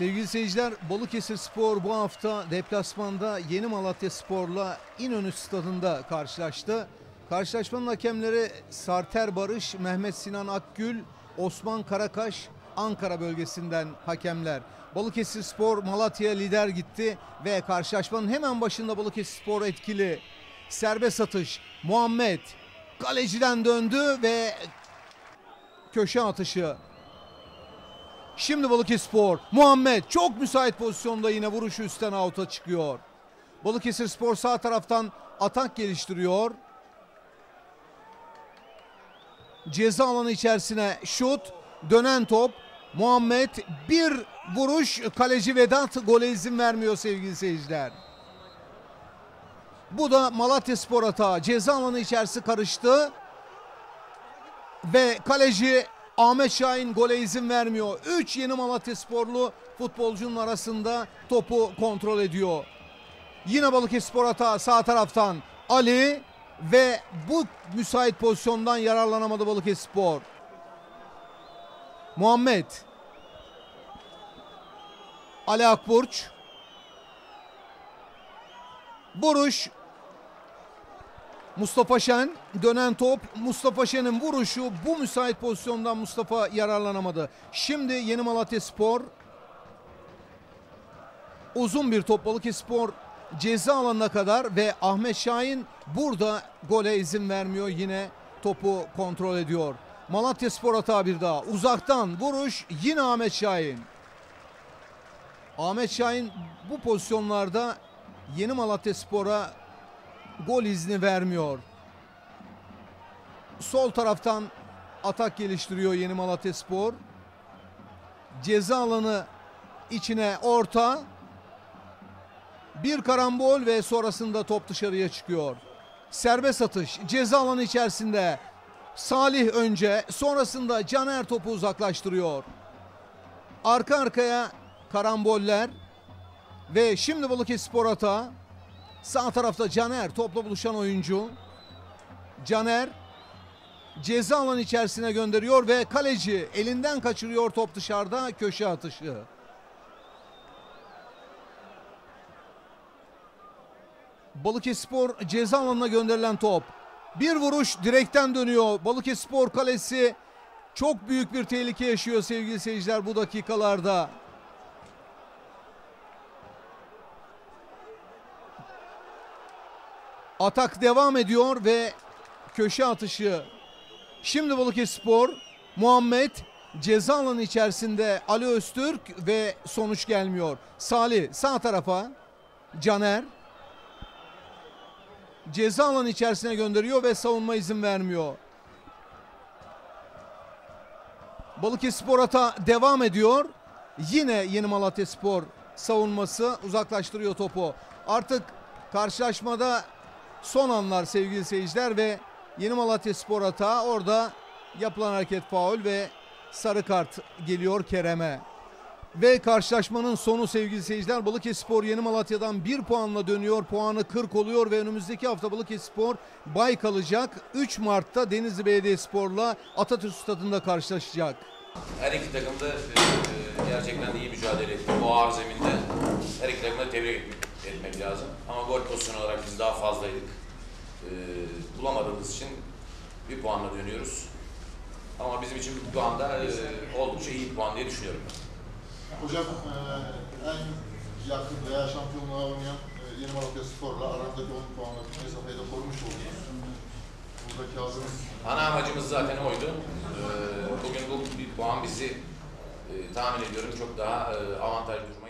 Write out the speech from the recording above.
Sevgili seyirciler Balıkesir Spor bu hafta deplasmanda Yeni Malatya Spor'la İnönü Stadında karşılaştı. Karşılaşmanın hakemleri Sarter Barış, Mehmet Sinan Akgül, Osman Karakaş, Ankara bölgesinden hakemler. Balıkesir Spor Malatya lider gitti ve karşılaşmanın hemen başında Balıkesir Spor etkili. Serbest atış Muhammed kaleciden döndü ve köşe atışı Şimdi Balıkesirspor. Muhammed çok müsait pozisyonda yine vuruşu üstten out'a çıkıyor. Balıkesirspor sağ taraftan atak geliştiriyor. Ceza alanı içerisine şut, dönen top. Muhammed bir vuruş kaleci Vedat gole izin vermiyor sevgili seyirciler. Bu da Malatya Spor hata. Ceza alanı içerisi karıştı. Ve kaleci Ahmet Şahin gole izin vermiyor. 3 yeni Malatya Sporlu futbolcunun arasında topu kontrol ediyor. Yine Balıkesir hata sağ taraftan Ali ve bu müsait pozisyondan yararlanamadı Balıkesir. Muhammed Ali Akburç Buruş Mustafa Şen dönen top Mustafa Şen'in vuruşu bu müsait pozisyondan Mustafa yararlanamadı. Şimdi Yeni Malatya Spor uzun bir top Balıkesir ceza alanına kadar ve Ahmet Şahin burada gole izin vermiyor yine topu kontrol ediyor. Malatya Spor hata bir daha uzaktan vuruş yine Ahmet Şahin. Ahmet Şahin bu pozisyonlarda Yeni Malatya Spor'a gol izni vermiyor. Sol taraftan atak geliştiriyor Yeni Malatya Spor. Ceza alanı içine orta. Bir karambol ve sonrasında top dışarıya çıkıyor. Serbest atış ceza alanı içerisinde. Salih önce sonrasında Caner topu uzaklaştırıyor. Arka arkaya karamboller ve şimdi Balıkesir Spor hata. Sağ tarafta Caner topla buluşan oyuncu. Caner ceza alanı içerisine gönderiyor ve kaleci elinden kaçırıyor top dışarıda köşe atışı. Balıkesirspor ceza alanına gönderilen top. Bir vuruş direkten dönüyor. Balıkesirspor kalesi çok büyük bir tehlike yaşıyor sevgili seyirciler bu dakikalarda. Atak devam ediyor ve köşe atışı. Şimdi Balıkesirspor Muhammed ceza alanı içerisinde Ali Öztürk ve sonuç gelmiyor. Salih sağ tarafa Caner ceza alanı içerisine gönderiyor ve savunma izin vermiyor. Balıkesirspor hata devam ediyor. Yine Yeni Malatya Spor savunması uzaklaştırıyor topu. Artık karşılaşmada son anlar sevgili seyirciler ve Yeni Malatya Spor hata orada yapılan hareket faul ve sarı kart geliyor Kerem'e. Ve karşılaşmanın sonu sevgili seyirciler Balıkesirspor Yeni Malatya'dan bir puanla dönüyor. Puanı 40 oluyor ve önümüzdeki hafta Balıkesirspor bay kalacak. 3 Mart'ta Denizli Belediyespor'la Atatürk Stadı'nda karşılaşacak. Her iki takım da e, gerçekten iyi mücadele etti. Bu ağır zeminde her iki takımı tebrik etmek, etmek lazım. Ama gol pozisyonu olarak biz daha fazlaydık. E, bulamadığımız için bir puanla dönüyoruz. Ama bizim için bu puan da e, oldukça iyi bir puan diye düşünüyorum ben. Hocam eee, en yakın veya şampiyonluğa oynayan eee, Yeni Malatya Spor'la aradaki 10 puanlık mesafeyi de korumuş oldunuz. Buradaki ağzınız Ana amacımız zaten oydu. E, bugün bu bir puan bizi e, tahmin ediyorum çok daha e, avantajlı duruma